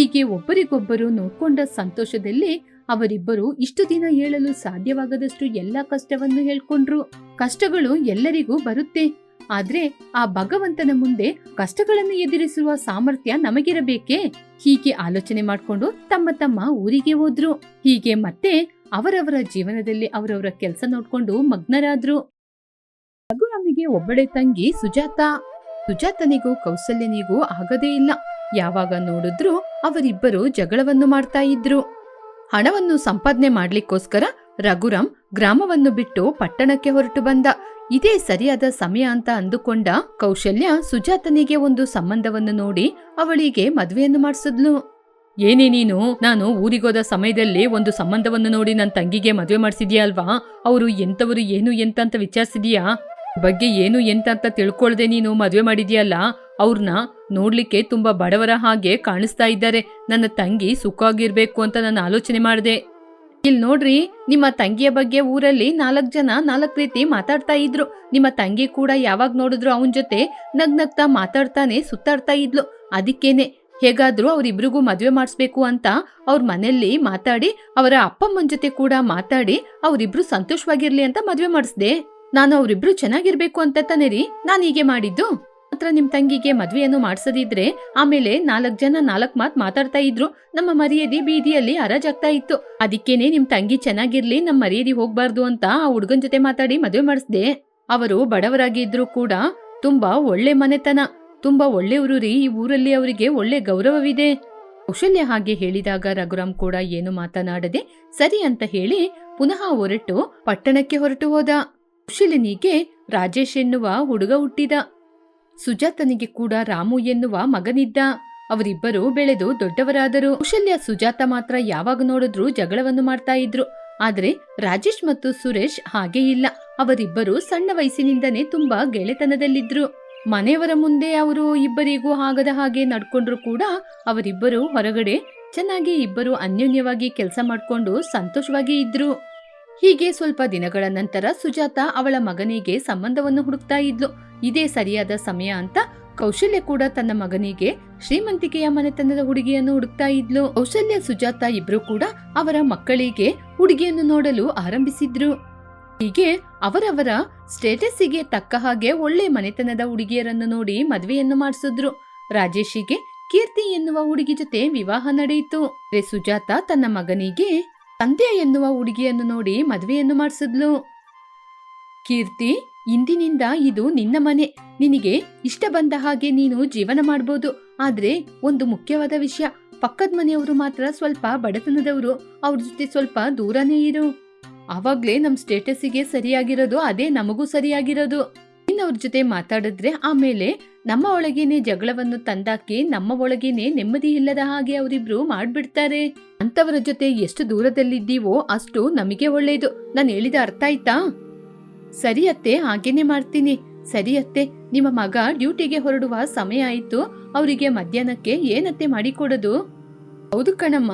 ಹೀಗೆ ಒಬ್ಬರಿಗೊಬ್ಬರು ನೋಡ್ಕೊಂಡ ಸಂತೋಷದಲ್ಲಿ ಅವರಿಬ್ಬರು ಇಷ್ಟು ದಿನ ಹೇಳಲು ಸಾಧ್ಯವಾಗದಷ್ಟು ಎಲ್ಲ ಕಷ್ಟವನ್ನು ಹೇಳ್ಕೊಂಡ್ರು. ಕಷ್ಟಗಳು ಎಲ್ಲರಿಗೂ ಬರುತ್ತೆ. ಆದ್ರೆ ಆ ಭಗವಂತನ ಮುಂದೆ ಕಷ್ಟಗಳನ್ನು ಎದುರಿಸುವ ಸಾಮರ್ಥ್ಯ ನಮಗಿರಬೇಕೇ? ಹೀಗೆ ಆಲೋಚನೆ ಮಾಡ್ಕೊಂಡು ತಮ್ಮ ತಮ್ಮ ಊರಿಗೆ ಹೋದ್ರು. ಹೀಗೆ ಮತ್ತೆ ಅವರವರ ಜೀವನದಲ್ಲಿ ಅವರವರ ಕೆಲಸ ನೋಡ್ಕೊಂಡು ಮಗ್ನರಾದ್ರು. ರಘುರಾಮಿಗೆ ಒಬ್ಬಳೆ ತಂಗಿ ಸುಜಾತ. ಸುಜಾತನಿಗೂ ಕೌಸಲ್ಯನಿಗೂ ಆಗದೇ ಇಲ್ಲ. ಯಾವಾಗ ನೋಡಿದ್ರು ಅವರಿಬ್ಬರು ಜಗಳವನ್ನು ಮಾಡ್ತಾ ಇದ್ರು. ಹಣವನ್ನು ಸಂಪಾದನೆ ಮಾಡ್ಲಿಕ್ಕೋಸ್ಕರ ರಘುರಾಮ್ ಗ್ರಾಮವನ್ನು ಬಿಟ್ಟು ಪಟ್ಟಣಕ್ಕೆ ಹೊರಟು ಬಂದ. ಇದೇ ಸರಿಯಾದ ಸಮಯ ಅಂತ ಅಂದುಕೊಂಡ ಕೌಶಲ್ಯ ಸುಜಾತನಿಗೆ ಒಂದು ಸಂಬಂಧವನ್ನು ನೋಡಿ ಅವಳಿಗೆ ಮದುವೆಯನ್ನು ಮಾಡಿಸಿದ್ಲು. ಏನೇ ನೀನು, ನಾನು ಊರಿಗೋದ ಸಮಯದಲ್ಲಿ ಒಂದು ಸಂಬಂಧವನ್ನು ನೋಡಿ ನನ್ನ ತಂಗಿಗೆ ಮದುವೆ ಮಾಡಿಸಿದ್ಯಾ ಅಲ್ವಾ? ಅವರು ಎಂತವರು ಏನು ಎಂತ ವಿಚಾರಿಸಿದ್ಯಾ? ಬಗ್ಗೆ ಏನು ಎಂತ ಅಂತ ತಿಳ್ಕೊಳ್ದೆ ನೀನು ಮದುವೆ ಮಾಡಿದ್ಯಲ್ಲ? ಅವ್ರನ್ನ ನೋಡ್ಲಿಕ್ಕೆ ತುಂಬಾ ಬಡವರ ಹಾಗೆ ಕಾಣಿಸ್ತಾ ಇದ್ದಾರೆ. ನನ್ನ ತಂಗಿ ಸುಖವಾಗಿರ್ಬೇಕು ಅಂತ ನಾನು ಆಲೋಚನೆ ಮಾಡಿದೆ. ಇಲ್ಲಿ ನೋಡ್ರಿ, ನಿಮ್ಮ ತಂಗಿಯ ಬಗ್ಗೆ ಊರಲ್ಲಿ ನಾಲ್ಕು ಜನ, ನಾಲ್ಕು ರೀತಿ ಮಾತಾಡ್ತಾ ಇದ್ರು. ನಿಮ್ಮ ತಂಗಿ ಕೂಡ ಯಾವಾಗ ನೋಡಿದ್ರು ಅವನ್ ಜೊತೆ ನಗ್ನಗ್ತಾ ಮಾತಾಡ್ತಾನೆ, ಸುತ್ತಾಡ್ತಾ ಇದ್ಲು. ಅದಕ್ಕೇನೆ. ಹೇಗಾದ್ರೂ ಅವರಿಬ್ರಿಗೂ ಮದುವೆ ಮಾಡಿಸ್ಬೇಕು ಅಂತ ಅವ್ರ ಮನೆಯಲ್ಲಿ ಮಾತಾಡಿ, ಅವರ ಅಪ್ಪಮ್ಮನ ಜೊತೆ ಕೂಡ ಮಾತಾಡಿ, ಅವರಿಬ್ರು ಸಂತೋಷವಾಗಿರ್ಲಿ ಅಂತ ಮದುವೆ ಮಾಡಿಸ್ದೆ. ನಾನು ಅವರಿಬ್ರು ಚೆನ್ನಾಗಿರ್ಬೇಕು ಅಂತ ತಾನೇ ರೀ ನಾನು ಹೀಗೆ ಮಾಡಿದ್ದು? ಮಾತ್ರ ನಿಮ್ ತಂಗಿಗೆ ಮದ್ವೆಯನ್ನು ಮಾಡ್ಸದಿದ್ರೆ ಆಮೇಲೆ ನಾಲ್ಕ್ ಜನ ನಾಲ್ಕ್ ಮಾತ್ ಮಾತಾಡ್ತಾ ಇದ್ರು. ನಮ್ಮ ಮರ್ಯಾದೆ ಬೀದಿಯಲ್ಲಿ ಹರಾಜಾಗ್ತಾ ಇತ್ತು. ಅದಕ್ಕೇನೆ ನಿಮ್ ತಂಗಿ ಚೆನ್ನಾಗಿರ್ಲಿ, ನಮ್ ಮರ್ಯಾದೆ ಹೋಗ್ಬಾರ್ದು ಅಂತ ಆ ಹುಡ್ಗನ್ ಜೊತೆ ಮಾತಾಡಿ ಮದ್ವೆ ಮಾಡಿಸ್ದೆ. ಅವರು ಬಡವರಾಗಿದ್ರು ಕೂಡ ತುಂಬಾ ಒಳ್ಳೆ ಮನೆತನ. ತುಂಬಾ ಒಳ್ಳೆಯವರು ರೀ ಈ ಊರಲ್ಲಿ ಅವರಿಗೆ ಒಳ್ಳೆ ಗೌರವವಿದೆ. ಕೌಶಲ್ಯ ಹಾಗೆ ಹೇಳಿದಾಗ ರಘುರಾಮ್ ಕೂಡ ಏನು ಮಾತನಾಡದೆ, ಸರಿ ಅಂತ ಹೇಳಿ ಪುನಃ ಹೊರಟು ಪಟ್ಟಣಕ್ಕೆ ಹೊರಟು ಹೋದ. ಕೌಶಲ್ಯನಿಗೆ ರಾಜೇಶ್ ಎನ್ನುವ ಹುಡುಗ ಹುಟ್ಟಿದ. ಸುಜಾತನಿಗೆ ಕೂಡ ರಾಮು ಎನ್ನುವ ಮಗನಿದ್ದ. ಅವರಿಬ್ಬರು ಬೆಳೆದು ದೊಡ್ಡವರಾದರು. ಕೌಶಲ್ಯ ಸುಜಾತ ಮಾತ್ರ ಯಾವಾಗ ನೋಡಿದ್ರೂ ಜಗಳವನ್ನು ಮಾಡ್ತಾ ಇದ್ರು. ಆದ್ರೆ ರಾಜೇಶ್ ಮತ್ತು ಸುರೇಶ್ ಹಾಗೆ ಇಲ್ಲ. ಅವರಿಬ್ಬರು ಸಣ್ಣ ವಯಸ್ಸಿನಿಂದನೇ ತುಂಬಾ ಗೆಳೆತನದಲ್ಲಿದ್ರು. ಮನೆಯವರ ಮುಂದೆ ಅವರು ಇಬ್ಬರಿಗೂ ಆಗದ ಹಾಗೆ ನಡ್ಕೊಂಡ್ರು ಕೂಡ ಅವರಿಬ್ಬರು ಹೊರಗಡೆ ಚೆನ್ನಾಗಿ ಇಬ್ಬರು ಅನ್ಯೋನ್ಯವಾಗಿ ಕೆಲಸ ಮಾಡ್ಕೊಂಡು ಸಂತೋಷವಾಗಿ ಇದ್ರು. ಹೀಗೆ ಸ್ವಲ್ಪ ದಿನಗಳ ನಂತರ ಸುಜಾತ ಅವಳ ಮಗನಿಗೆ ಸಂಬಂಧವನ್ನು ಹುಡುಕ್ತಾ ಇದ್ಲು. ಇದೇ ಸರಿಯಾದ ಸಮಯ ಅಂತ ಕೌಶಲ್ಯ ಕೂಡ ತನ್ನ ಮಗನಿಗೆ ಶ್ರೀಮಂತಿಕೆಯ ಮನೆತನದ ಹುಡುಗಿಯನ್ನು ಹುಡುಕ್ತಾ ಇದ್ಲು. ಕೌಶಲ್ಯ, ಸುಜಾತ ಇಬ್ರು ಕೂಡ ಅವರ ಮಕ್ಕಳಿಗೆ ಹುಡುಗಿಯನ್ನು ನೋಡಲು ಆರಂಭಿಸಿದ್ರು. ಹೀಗೆ ಅವರವರ ಸ್ಟೇಟಸ್ಸಿಗೆ ತಕ್ಕ ಹಾಗೆ ಒಳ್ಳೆ ಮನೆತನದ ಹುಡುಗಿಯರನ್ನು ನೋಡಿ ಮದುವೆಯನ್ನು ಮಾಡಿಸಿದ್ರು. ರಾಜೇಶಿಗೆ ಕೀರ್ತಿ ಎನ್ನುವ ಹುಡುಗಿ ಜೊತೆ ವಿವಾಹ ನಡೆಯಿತು. ಸುಜಾತ ತನ್ನ ಮಗನಿಗೆ ಸಂಧ್ಯಾ ಎನ್ನುವ ಹುಡುಗಿಯನ್ನು ನೋಡಿ ಮದುವೆಯನ್ನು ಮಾಡಿಸಿದ್ಲು. ಕೀರ್ತಿ, ಇಂದಿನಿಂದ ಇದು ನಿನ್ನ ಮನೆ. ನಿನಗೆ ಇಷ್ಟ ಬಂದ ಹಾಗೆ ನೀನು ಜೀವನ ಮಾಡ್ಬೋದು. ಆದ್ರೆ ಒಂದು ಮುಖ್ಯವಾದ ವಿಷಯ, ಪಕ್ಕದ ಮನೆಯವರು ಮಾತ್ರ ಸ್ವಲ್ಪ ಬಡತನದವರು. ಅವ್ರ ಜೊತೆ ಸ್ವಲ್ಪ ದೂರನೇ ಇರು. ಅವಾಗ್ಲೇ ನಮ್ ಸ್ಟೇಟಸ್ಗೆ ಸರಿಯಾಗಿರೋದು, ಅದೇ ನಮಗೂ ಸರಿಯಾಗಿರೋದು. ಇನ್ನವ್ರ ಜೊತೆ ಮಾತಾಡಿದ್ರೆ ಆಮೇಲೆ ನಮ್ಮ ಒಳಗೇನೆ ಜಗಳವನ್ನು ತಂದಾಕಿ ನಮ್ಮ ಒಳಗೇನೆ ನೆಮ್ಮದಿ ಇಲ್ಲದ ಹಾಗೆ ಅವರಿಬ್ರು ಮಾಡ್ಬಿಡ್ತಾರೆ. ಅಂತವರ ಜೊತೆ ಎಷ್ಟು ದೂರದಲ್ಲಿದ್ದೀವೋ ಅಷ್ಟು ನಮಗೆ ಒಳ್ಳೆಯದು ನಾನು ಹೇಳಿದ ಅರ್ಥ ಆಯ್ತಾ? ಸರಿ ಅತ್ತೆ, ಹಾಗೇನೆ ಮಾಡ್ತೀನಿ. ಸರಿ ಅತ್ತೆ, ನಿಮ್ಮ ಮಗ ಡ್ಯೂಟಿಗೆ ಹೊರಡುವ ಸಮಯ ಆಯಿತು. ಅವರಿಗೆ ಮಧ್ಯಾಹ್ನಕ್ಕೆ ಏನತ್ತೆ ಮಾಡಿಕೊಡೋದು? ಹೌದು ಕಣಮ್ಮ,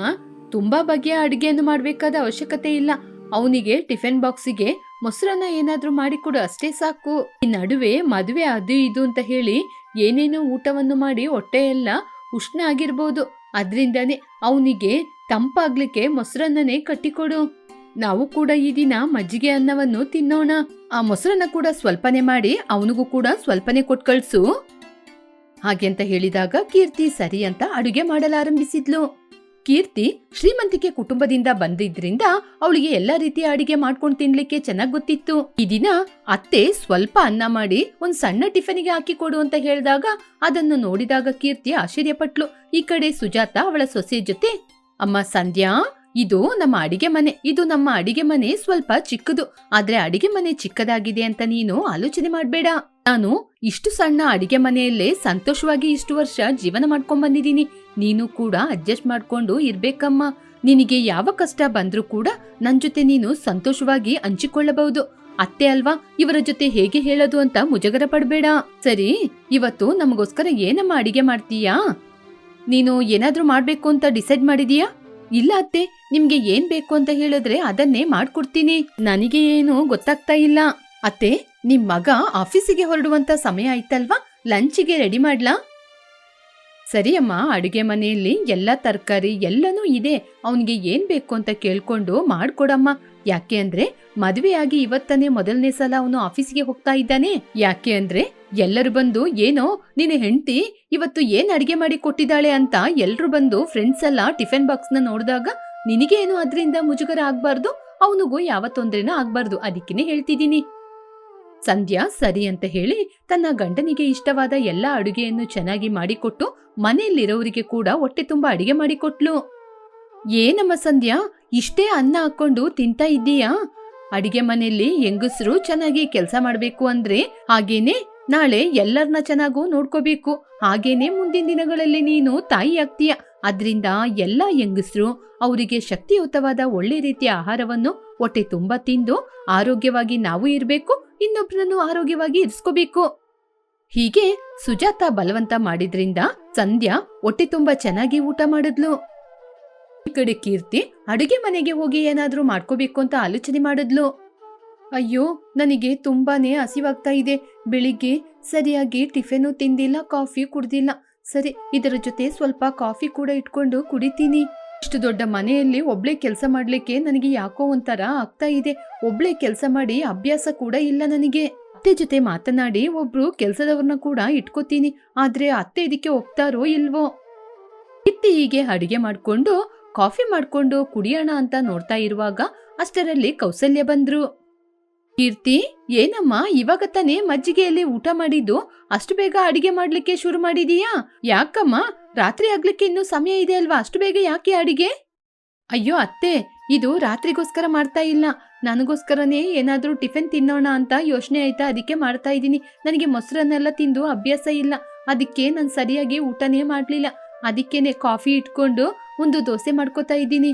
ತುಂಬಾ ಬಗೆಯ ಅಡುಗೆಯನ್ನು ಮಾಡಬೇಕಾದ ಅವಶ್ಯಕತೆ ಇಲ್ಲ. ಅವನಿಗೆ ಟಿಫಿನ್ ಬಾಕ್ಸಿಗೆ ಮೊಸರನ್ನ ಏನಾದರೂ ಮಾಡಿಕೊಡು, ಅಷ್ಟೇ ಸಾಕು. ಈ ನಡುವೆ ಮದುವೆ ಅದು ಇದು ಅಂತ ಹೇಳಿ ಏನೇನೋ ಊಟವನ್ನು ಮಾಡಿ ಹೊಟ್ಟೆಯೆಲ್ಲ ಉಷ್ಣ ಆಗಿರ್ಬೋದು ಅದರಿಂದನೇ ಅವನಿಗೆ ತಂಪಾಗ್ಲಿಕ್ಕೆ ಮೊಸರನ್ನನೇ ಕಟ್ಟಿಕೊಡು. ನಾವು ಕೂಡ ಈ ದಿನ ಮಜ್ಜಿಗೆ ಅನ್ನವನ್ನು ತಿನ್ನೋಣ. ಆ ಮೊಸರನ್ನ ಕೂಡ ಸ್ವಲ್ಪನೇ ಮಾಡಿ ಅವನಿಗೂ ಕೂಡ ಸ್ವಲ್ಪನೇ ಕೊಟ್ ಕಳ್ಸು. ಹಾಗೆ ಅಂತ ಹೇಳಿದಾಗ ಕೀರ್ತಿ ಸರಿ ಅಂತ ಅಡುಗೆ ಮಾಡಲಾರಂಭಿಸಿದ್ಲು. ಕೀರ್ತಿ ಶ್ರೀಮಂತಿಕೆ ಕುಟುಂಬದಿಂದ ಬಂದಿದ್ರಿಂದ ಅವಳಿಗೆ ಎಲ್ಲಾ ರೀತಿಯ ಅಡಿಗೆ ಮಾಡ್ಕೊಂಡು ತಿನ್ಲಿಕ್ಕೆ ಚೆನ್ನಾಗ್ ಗೊತ್ತಿತ್ತು. ಈ ದಿನ ಅತ್ತೆ ಸ್ವಲ್ಪ ಅನ್ನ ಮಾಡಿ ಒಂದ್ ಸಣ್ಣ ಟಿಫನಿಗೆ ಹಾಕಿ ಕೊಡು ಅಂತ ಹೇಳಿದಾಗ ಅದನ್ನು ನೋಡಿದಾಗ ಕೀರ್ತಿ ಆಶ್ಚರ್ಯಪಟ್ಲು. ಈ ಕಡೆ ಸುಜಾತ ಅವಳ ಸೊಸೆ ಜೊತೆ, ಅಮ್ಮ ಸಂಧ್ಯಾ, ಇದು ನಮ್ಮ ಅಡಿಗೆ ಮನೆ. ಇದು ನಮ್ಮ ಅಡಿಗೆ ಮನೆ ಸ್ವಲ್ಪ ಚಿಕ್ಕದು. ಆದ್ರೆ ಅಡಿಗೆ ಮನೆ ಚಿಕ್ಕದಾಗಿದೆ ಅಂತ ನೀನು ಆಲೋಚನೆ ಮಾಡ್ಬೇಡ. ನಾನು ಇಷ್ಟು ಸಣ್ಣ ಅಡಿಗೆ ಮನೆಯಲ್ಲೇ ಸಂತೋಷವಾಗಿ ಇಷ್ಟು ವರ್ಷ ಜೀವನ ಮಾಡ್ಕೊಂಡ್ ಬಂದಿದ್ದೀನಿ. ನೀನು ಕೂಡ ಅಡ್ಜಸ್ಟ್ ಮಾಡ್ಕೊಂಡು ಇರ್ಬೇಕಮ್ಮ. ನಿನಗೆ ಯಾವ ಕಷ್ಟ ಬಂದ್ರೂ ಕೂಡ ನನ್ ಜೊತೆ ನೀನು ಸಂತೋಷವಾಗಿ ಹಂಚಿಕೊಳ್ಳಬಹುದು. ಅತ್ತೆ ಅಲ್ವಾ, ಇವರ ಜೊತೆ ಹೇಗೆ ಹೇಳೋದು ಅಂತ ಮುಜಗರ ಪಡಬೇಡ. ಸರಿ, ಇವತ್ತು ನಮಗೋಸ್ಕರ ಏನಮ್ಮ ಅಡಿಗೆ ಮಾಡ್ತೀಯಾ? ನೀನು ಏನಾದ್ರೂ ಮಾಡ್ಬೇಕು ಅಂತ ಡಿಸೈಡ್ ಮಾಡಿದೀಯಾ? ಇಲ್ಲ ಅತ್ತೆ, ನಿಮ್ಗೆ ಏನ್ ಬೇಕು ಅಂತ ಹೇಳಿದ್ರೆ ಅದನ್ನೇ ಮಾಡ್ಕೊಡ್ತೀನಿ. ನನಗೆ ಏನು ಗೊತ್ತಾಗ್ತಾ ಇಲ್ಲ. ಅತ್ತೆ, ನಿಮ್ ಮಗ ಆಫೀಸಿಗೆ ಹೊರಡುವಂತ ಸಮಯ ಆಯ್ತಲ್ವಾ? ಲಂಚಿಗೆ ರೆಡಿ ಮಾಡ್ಲಾ? ಸರಿ ಅಮ್ಮ, ಅಡುಗೆ ಮನೆಯಲ್ಲಿ ಎಲ್ಲ ತರಕಾರಿ ಎಲ್ಲನೂ ಇದೆ. ಅವನಿಗೆ ಏನ್ ಬೇಕು ಅಂತ ಕೇಳ್ಕೊಂಡು ಮಾಡ್ಕೊಡಮ್ಮ. ಯಾಕೆ ಅಂದ್ರೆ ಮದುವೆಯಾಗಿ ಇವತ್ತನೇ ಮೊದಲನೇ ಸಲ ಅವನು ಆಫೀಸಿಗೆ ಹೋಗ್ತಾ ಇದ್ದಾನೆ. ಯಾಕೆ ಅಂದ್ರೆ ಎಲ್ಲರೂ ಬಂದು, ಏನೋ, ನಿನ್ನ ಹೆಂಡತಿ ಇವತ್ತು ಏನ್ ಅಡಿಗೆ ಮಾಡಿ ಕೊಟ್ಟಿದ್ದಾಳೆ ಅಂತ ಎಲ್ರು ಬಂದು ಫ್ರೆಂಡ್ಸ್ ಎಲ್ಲ ಟಿಫಿನ್ ಬಾಕ್ಸ್ನ ನೋಡಿದಾಗ ನಿನಗೇನು ಅದರಿಂದ ಮುಜುಗರ ಆಗ್ಬಾರ್ದು? ಅವನಿಗೂ ಯಾವ ತೊಂದ್ರೆನೂ ಆಗ್ಬಾರ್ದು. ಅದಕ್ಕೇನೆ ಹೇಳ್ತಿದ್ದೀನಿ. ಸಂಧ್ಯಾ ಸರಿ ಅಂತ ಹೇಳಿ ತನ್ನ ಗಂಡನಿಗೆ ಇಷ್ಟವಾದ ಎಲ್ಲ ಅಡುಗೆಯನ್ನು ಚೆನ್ನಾಗಿ ಮಾಡಿಕೊಟ್ಟು ಮನೆಯಲ್ಲಿರೋರಿಗೆ ಕೂಡ ಹೊಟ್ಟೆ ತುಂಬಾ ಅಡಿಗೆ ಮಾಡಿಕೊಟ್ಲು. ಏನಮ್ಮ ಸಂಧ್ಯಾ, ಇಷ್ಟೇ ಅನ್ನ ಹಾಕೊಂಡು ತಿಂತಾ ಇದ್ದೀಯಾ? ಅಡಿಗೆ ಮನೆಯಲ್ಲಿ ಹೆಂಗಸರು ಚೆನ್ನಾಗಿ ಕೆಲಸ ಮಾಡ್ಬೇಕು ಅಂದ್ರೆ ಹಾಗೇನೆ ನಾಳೆ ಎಲ್ಲರನ್ನ ಚೆನ್ನಾಗೂ ನೋಡ್ಕೋಬೇಕು. ಹಾಗೇನೆ ಮುಂದಿನ ದಿನಗಳಲ್ಲಿ ನೀನು ತಾಯಿ ಆಗ್ತೀಯ. ಅದ್ರಿಂದ ಎಲ್ಲ ಹೆಂಗಸರು ಅವರಿಗೆ ಶಕ್ತಿಯುತವಾದ ಒಳ್ಳೆ ರೀತಿಯ ಆಹಾರವನ್ನು ಹೊಟ್ಟೆ ತುಂಬಾ ತಿಂದು ಆರೋಗ್ಯವಾಗಿ ನಾವು ಇರ್ಬೇಕು. ಇನ್ನೊಬ್ರನ್ನು ಆರೋಗ್ಯವಾಗಿ ಇರಿಸ್ಕೋಬೇಕು. ಹೀಗೆ ಸುಜಾತ ಬಲವಂತ ಮಾಡಿದ್ರಿಂದ ಸಂಧ್ಯಾ ಹೊಟ್ಟೆ ತುಂಬಾ ಚೆನ್ನಾಗಿ ಊಟ ಮಾಡಿದ್ಲು. ಈ ಕಡೆ ಕೀರ್ತಿ ಅಡುಗೆ ಮನೆಗೆ ಹೋಗಿ ಏನಾದ್ರೂ ಮಾಡ್ಕೋಬೇಕು ಅಂತ ಆಲೋಚನೆ ಮಾಡಿದ್ಲು. ಅಯ್ಯೋ, ನನಗೆ ತುಂಬಾನೇ ಹಸಿವಾಗ್ತಾ ಇದೆ. ಬೆಳಿಗ್ಗೆ ಸರಿಯಾಗಿ ಟಿಫಿನು ತಿಂದಿಲ್ಲ, ಕಾಫಿ ಕುಡ್ದಿಲ್ಲ. ಸರಿ, ಇದರ ಜೊತೆ ಸ್ವಲ್ಪ ಕಾಫಿ ಕೂಡ ಇಟ್ಕೊಂಡು ಕುಡಿತೀನಿ. ಇಷ್ಟು ದೊಡ್ಡ ಮನೆಯಲ್ಲಿ ಒಬ್ಳೆ ಕೆಲಸ ಮಾಡ್ಲಿಕ್ಕೆ ನನಗೆ ಯಾಕೋ ಒಂಥರ ಆಗ್ತಾ ಇದೆ. ಒಬ್ಳೆ ಕೆಲಸ ಮಾಡಿ ಅಭ್ಯಾಸ ಕೂಡ ಇಲ್ಲ ನನಗೆ. ಅತ್ತೆ ಜೊತೆ ಮಾತನಾಡಿ ಒಬ್ರು ಕೆಲಸದವ್ರನ್ನ ಕೂಡ ಇಟ್ಕೋತೀನಿ. ಆದ್ರೆ ಅತ್ತೆ ಇದಕ್ಕೆ ಒಪ್ತಾರೋ ಇಲ್ವೋ? ಇತ್ತಿ ಹೀಗೆ ಅಡಿಗೆ ಮಾಡ್ಕೊಂಡು, ಕಾಫಿ ಮಾಡ್ಕೊಂಡು ಕುಡಿಯೋಣ ಅಂತ ನೋಡ್ತಾ ಇರುವಾಗ ಅಷ್ಟರಲ್ಲಿ ಕೌಸಲ್ಯ ಬಂದ್ರು. ಕೀರ್ತಿ, ಏನಮ್ಮ, ಇವಾಗ ತಾನೇ ಮಜ್ಜಿಗೆಯಲ್ಲಿ ಊಟ ಮಾಡಿದ್ದು? ಅಷ್ಟು ಬೇಗ ಅಡಿಗೆ ಮಾಡ್ಲಿಕ್ಕೆ ಶುರು ಮಾಡಿದೀಯಾ? ಯಾಕಮ್ಮ? ರಾತ್ರಿ ಆಗ್ಲಿಕ್ಕೆ ಇನ್ನೂ ಸಮಯ ಇದೆ ಅಲ್ವಾ? ಅಷ್ಟು ಬೇಗ ಯಾಕೆ ಅಡಿಗೆ? ಅಯ್ಯೋ, ಅತ್ತೆ, ಇದು ರಾತ್ರಿಗೋಸ್ಕರ ಮಾಡ್ತಾ ಇಲ್ಲ. ನನಗೋಸ್ಕರನೇ ಏನಾದ್ರೂ ಟಿಫಿನ್ ತಿನ್ನೋಣ ಅಂತ ಯೋಚನೆ ಆಯ್ತಾ? ಅದಕ್ಕೆ ಮಾಡ್ತಾ ಇದ್ದೀನಿ. ನನಗೆ ಮೊಸರನ್ನೆಲ್ಲ ತಿಂದು ಅಭ್ಯಾಸ ಇಲ್ಲ. ಅದಕ್ಕೆ ನಾನು ಸರಿಯಾಗಿ ಊಟನೇ ಮಾಡ್ಲಿಲ್ಲ. ಅದಕ್ಕೇನೆ ಕಾಫಿ ಇಟ್ಕೊಂಡು ಒಂದು ದೋಸೆ ಮಾಡ್ಕೋತಾ ಇದ್ದೀನಿ.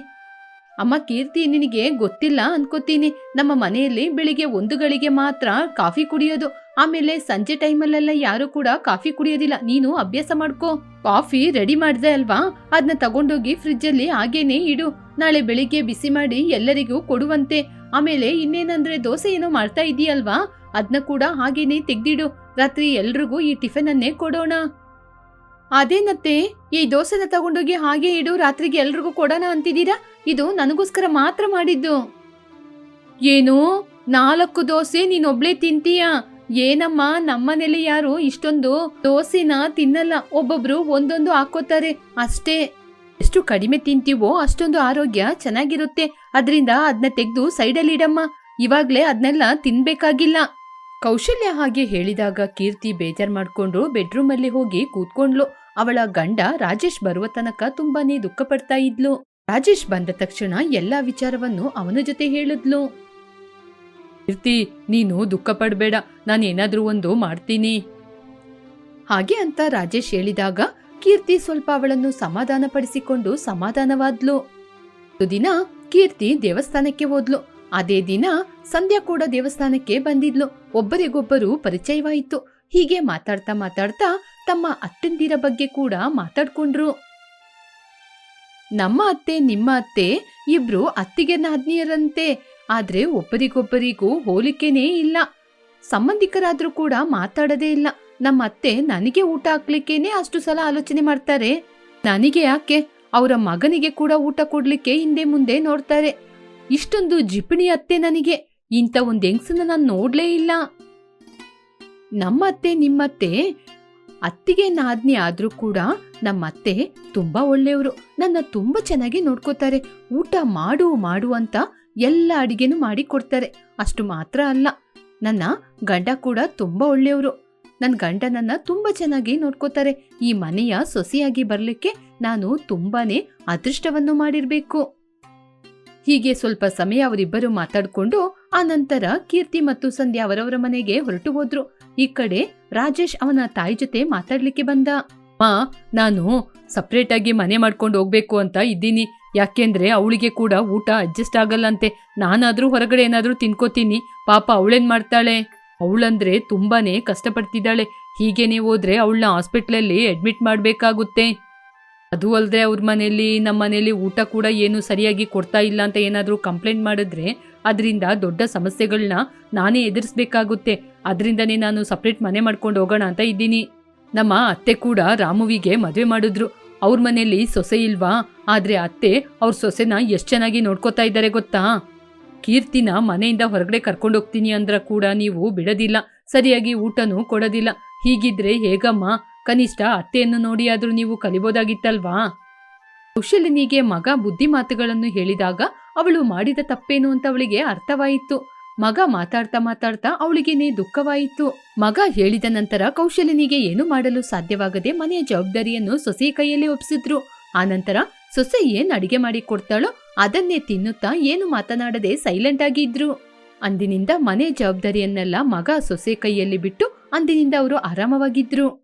ಅಮ್ಮ, ಕೀರ್ತಿ ನಿನಗೆ ಗೊತ್ತಿಲ್ಲ ಅನ್ಕೋತೀನಿ. ನಮ್ಮ ಮನೆಯಲ್ಲಿ ಬೆಳಿಗ್ಗೆ ಒಂದು ಗಳಿಗೆ ಮಾತ್ರ ಕಾಫಿ ಕುಡಿಯೋದು. ಆಮೇಲೆ ಸಂಜೆ ಟೈಮಲ್ಲೆಲ್ಲ ಯಾರು ಕೂಡ ಕಾಫಿ ಕುಡಿಯೋದಿಲ್ಲ. ನೀನು ಅಭ್ಯಾಸ ಮಾಡ್ಕೋ. ಕಾಫಿ ರೆಡಿ ಮಾಡಿದೆ ಅಲ್ವಾ? ಅದನ್ನ ತಗೊಂಡೋಗಿ ಫ್ರಿಜ್ಜಲ್ಲಿ ಹಾಗೇನೆ ಇಡು. ನಾಳೆ ಬೆಳಿಗ್ಗೆ ಬಿಸಿ ಮಾಡಿ ಎಲ್ಲರಿಗೂ ಕೊಡುವಂತೆ. ಆಮೇಲೆ ಇನ್ನೇನಂದ್ರೆ ದೋಸೆ ಏನೋ ಮಾಡ್ತಾ ಇದೀಯಲ್ವಾ? ಅದನ್ನ ಕೂಡ ಹಾಗೇನೆ ತೆಗ್ದಿಡು. ರಾತ್ರಿ ಎಲ್ರಿಗೂ ಈ ಟಿಫನ್ ಅನ್ನೇ ಕೊಡೋಣ ಅದೇನತ್ತೆ ಈ ದೋಸೆನ ತಗೊಂಡೋಗಿ ಹಾಗೆ ಇಡು. ರಾತ್ರಿಗೆ ಎಲ್ರಿಗೂ ಕೊಡೋಣ ಅಂತಿದ್ದೀರಾ? ಇದು ನನಗೋಸ್ಕರ ಮಾತ್ರ ಮಾಡಿದ್ದು. ಏನು? ನಾಲ್ಕು ದೋಸೆ ನೀನೊಬ್ಳೆ ತಿಂತೀಯಾ? ಏನಮ್ಮ, ನಮ್ಮನೇಲಿ ಯಾರು ಇಷ್ಟೊಂದು ದೋಸೆನ ತಿನ್ನಲ್ಲ. ಒಬ್ಬೊಬ್ರು ಒಂದೊಂದು ಹಾಕೋತಾರೆ ಅಷ್ಟೇ. ಎಷ್ಟು ಕಡಿಮೆ ತಿಂತೀವೋ ಅಷ್ಟೊಂದು ಆರೋಗ್ಯ ಚೆನ್ನಾಗಿರುತ್ತೆ. ಅದರಿಂದ ಅದನ್ನ ತೆಗೆದು ಸೈಡಲ್ಲಿ ಇಡಮ್ಮ. ಇವಾಗ್ಲೇ ಅದನ್ನೆಲ್ಲ ತಿನ್ಬೇಕಾಗಿಲ್ಲ. ಕೌಶಲ್ಯ ಹಾಗೆ ಹೇಳಿದಾಗ ಕೀರ್ತಿ ಬೇಜಾರ್ ಮಾಡ್ಕೊಂಡು ಬೆಡ್ರೂಮಲ್ಲಿ ಹೋಗಿ ಕೂತ್ಕೊಂಡ್ಲು. ಅವಳ ಗಂಡ ರಾಜೇಶ್ ಬರುವ ತನಕ ತುಂಬಾನೇ ದುಃಖ ಪಡ್ತಾ ಇದ್ಲು. ರಾಜೇಶ್ ಬಂದ ತಕ್ಷಣ ಎಲ್ಲಾ ವಿಚಾರವನ್ನು ಅವನ ಜೊತೆ ಹೇಳಿದ್ಲು. ಕೀರ್ತಿ, ನೀನು ದುಃಖ ಪಡಬೇಡ ನಾನೇನಾದರೂ ಒಂದು ಮಾಡ್ತೀನಿ. ಹಾಗೆ ಅಂತ ರಾಜೇಶ್ ಹೇಳಿದಾಗ ಕೀರ್ತಿ ಸ್ವಲ್ಪ ಅವಳನ್ನು ಸಮಾಧಾನಪಡಿಸಿಕೊಂಡು ಸಮಾಧಾನವಾದ್ಲು. ದಿನ ಕೀರ್ತಿ ದೇವಸ್ಥಾನಕ್ಕೆ ಹೋದ್ಲು. ಅದೇ ದಿನ ಸಂಧ್ಯಾ ಕೂಡ ದೇವಸ್ಥಾನಕ್ಕೆ ಬಂದಿದ್ಲು. ಒಬ್ಬರಿಗೊಬ್ಬರು ಪರಿಚಯವಾಯಿತು. ಹೀಗೆ ಮಾತಾಡ್ತಾ ಮಾತಾಡ್ತಾ ತಮ್ಮ ಅತ್ತಂದಿರ ಬಗ್ಗೆ ಕೂಡ ಮಾತಾಡ್ಕೊಂಡ್ರು. ನಮ್ಮ ಅತ್ತೆ, ನಿಮ್ಮ ಅತ್ತೆ ಇಬ್ರು ಅತ್ತಿಗೆ ನಾದ್ನಿಯರಂತೆ ಆದ್ರೆ ಒಬ್ಬರಿಗೊಬ್ಬರಿಗೂ ಹೋಲಿಕೆನೇ ಇಲ್ಲ. ಸಂಬಂಧಿಕರಾದ್ರೂ ಕೂಡ ಮಾತಾಡದೇ ಇಲ್ಲ. ನಮ್ಮ ಅತ್ತೆ ನನಗೆ ಊಟ ಹಾಕ್ಲಿಕ್ಕೇನೆ ಅಷ್ಟು ಸಲ ಆಲೋಚನೆ ಮಾಡ್ತಾರೆ. ನನಗೆ ಯಾಕೆ? ಅವರ ಮಗನಿಗೆ ಕೂಡ ಊಟ ಕೊಡ್ಲಿಕ್ಕೆ ಹಿಂದೆ ಮುಂದೆ ನೋಡ್ತಾರೆ. ಇಷ್ಟೊಂದು ಜಿಪಣಿ ಅತ್ತೆ ನನಗೆ. ಇಂಥ ಒಂದು ಹೆಂಗ್ಸನ್ನ ನಾನು ನೋಡ್ಲೇ ಇಲ್ಲ. ನಮ್ಮ ಅತ್ತೆ ನಿಮ್ಮತ್ತೆ ಅತ್ತಿಗೆ ನಾದ್ನಿ ಆದ್ರೂ ಕೂಡ ನಮ್ಮ ಅತ್ತೆ ತುಂಬಾ ಒಳ್ಳೆಯವರು. ನನ್ನ ತುಂಬಾ ಚೆನ್ನಾಗಿ ನೋಡ್ಕೋತಾರೆ. ಊಟ ಮಾಡು ಮಾಡು ಅಂತ ಎಲ್ಲ ಅಡಿಗೆನೂ ಮಾಡಿ ಕೊಡ್ತಾರೆ. ಅಷ್ಟು ಮಾತ್ರ ಅಲ್ಲ. ನನ್ನ ಗಂಡ ಕೂಡ ತುಂಬ ಒಳ್ಳೆಯವರು. ನನ್ನ ಗಂಡನನ್ನ ತುಂಬಾ ಚೆನ್ನಾಗಿ ನೋಡ್ಕೋತಾರೆ. ಈ ಮನೆಯ ಸೊಸೆಯಾಗಿ ಬರಲಿಕ್ಕೆ ನಾನು ತುಂಬಾನೇ ಅದೃಷ್ಟವನ್ನು ಮಾಡಿರ್ಬೇಕು. ಹೀಗೆ ಸ್ವಲ್ಪ ಸಮಯ ಅವರಿಬ್ಬರು ಮಾತಾಡ್ಕೊಂಡು ಆ ನಂತರ ಕೀರ್ತಿ ಮತ್ತು ಸಂಧ್ಯಾ ಅವರವರ ಮನೆಗೆ ಹೊರಟು ಹೋದ್ರು. ಈ ಕಡೆ ರಾಜೇಶ್ ಅವನ ತಾಯಿ ಜೊತೆ ಮಾತಾಡ್ಲಿಕ್ಕೆ ಬಂದ. ಮಾ ನಾನು ಸಪ್ರೇಟಾಗಿ ಮನೆ ಮಾಡ್ಕೊಂಡು ಹೋಗ್ಬೇಕು ಅಂತ ಇದ್ದೀನಿ. ಯಾಕೆಂದ್ರೆ ಅವಳಿಗೆ ಕೂಡ ಊಟ ಅಡ್ಜಸ್ಟ್ ಆಗಲ್ಲಂತೆ. ನಾನಾದರೂ ಹೊರಗಡೆ ಏನಾದ್ರೂ ತಿನ್ಕೋತೀನಿ. ಪಾಪ ಅವಳೇನ್ ಮಾಡ್ತಾಳೆ? ಅವಳಂದ್ರೆ ತುಂಬಾನೇ ಕಷ್ಟಪಡ್ತಿದ್ದಾಳೆ. ಹೀಗೇನೆ ಹೋದ್ರೆ ಅವಳನ್ನ ಹಾಸ್ಪಿಟ್ಲಲ್ಲಿ ಅಡ್ಮಿಟ್ ಮಾಡಬೇಕಾಗುತ್ತೆ. ಅದು ಅಲ್ಲದೆ ಅವ್ರ ಮನೇಲಿ ನಮ್ಮ ಮನೇಲಿ ಊಟ ಕೂಡ ಏನು ಸರಿಯಾಗಿ ಕೊಡ್ತಾ ಇಲ್ಲ ಅಂತ ಏನಾದರೂ ಕಂಪ್ಲೇಂಟ್ ಮಾಡಿದ್ರೆ ಅದರಿಂದ ದೊಡ್ಡ ಸಮಸ್ಯೆಗಳನ್ನ ನಾನೇ ಎದುರಿಸ್ಬೇಕಾಗುತ್ತೆ. ಅದರಿಂದನೇ ನಾನು ಸಪ್ರೇಟ್ ಮನೆ ಮಾಡ್ಕೊಂಡು ಹೋಗೋಣ ಅಂತ ಇದ್ದೀನಿ. ನಮ್ಮ ಅತ್ತೆ ಕೂಡ ರಾಮುವಿಗೆ ಮದುವೆ ಮಾಡಿದ್ರು. ಅವ್ರ ಮನೆಯಲ್ಲಿ ಸೊಸೆ ಇಲ್ವಾ? ಆದ್ರೆ ಅತ್ತೆ ಅವ್ರ ಸೊಸೆನ ಎಷ್ಟು ಚೆನ್ನಾಗಿ ನೋಡ್ಕೋತಾ ಇದ್ದಾರೆ ಗೊತ್ತಾ? ಕೀರ್ತಿನ ಮನೆಯಿಂದ ಹೊರಗಡೆ ಕರ್ಕೊಂಡು ಹೋಗ್ತೀನಿ ಅಂದ್ರ ಕೂಡ ನೀವು ಬಿಡೋದಿಲ್ಲ. ಸರಿಯಾಗಿ ಊಟನೂ ಕೊಡೋದಿಲ್ಲ. ಹೀಗಿದ್ರೆ ಹೇಗಮ್ಮ? ಕನಿಷ್ಠ ಅತ್ತೆಯನ್ನು ನೋಡಿ ಆದ್ರೂ ನೀವು ಕಲಿಬೋದಾಗಿತ್ತಲ್ವಾ? ಕೌಶಲ್ಯನಿಗೆ ಮಗ ಬುದ್ಧಿ ಮಾತುಗಳನ್ನು ಹೇಳಿದಾಗ ಅವಳು ಮಾಡಿದ ತಪ್ಪೇನು ಅಂತ ಅವಳಿಗೆ ಅರ್ಥವಾಯಿತು. ಮಗ ಮಾತಾಡ್ತಾ ಮಾತಾಡ್ತಾ ಅವಳಿಗೇನೆ ದುಃಖವಾಯಿತು. ಮಗ ಹೇಳಿದ ನಂತರ ಕೌಶಲ್ಯನಿಗೆ ಏನು ಮಾಡಲು ಸಾಧ್ಯವಾಗದೆ ಮನೆಯ ಜವಾಬ್ದಾರಿಯನ್ನು ಸೊಸೆ ಕೈಯಲ್ಲಿ ಒಪ್ಪಿಸಿದ್ರು ಆನಂತರ ಸೊಸೆ ಏನ್ ಅಡಿಗೆ ಮಾಡಿ ಕೊಡ್ತಾಳೋ ಅದನ್ನೇ ತಿನ್ನುತ್ತಾ ಏನು ಮಾತನಾಡದೆ ಸೈಲೆಂಟ್ ಆಗಿ ಇದ್ರು. ಅಂದಿನಿಂದ ಮನೆ ಜವಾಬ್ದಾರಿಯನ್ನೆಲ್ಲ ಮಗ ಸೊಸೆ ಕೈಯಲ್ಲಿ ಬಿಟ್ಟು ಅಂದಿನಿಂದ ಅವರು ಆರಾಮವಾಗಿದ್ರು.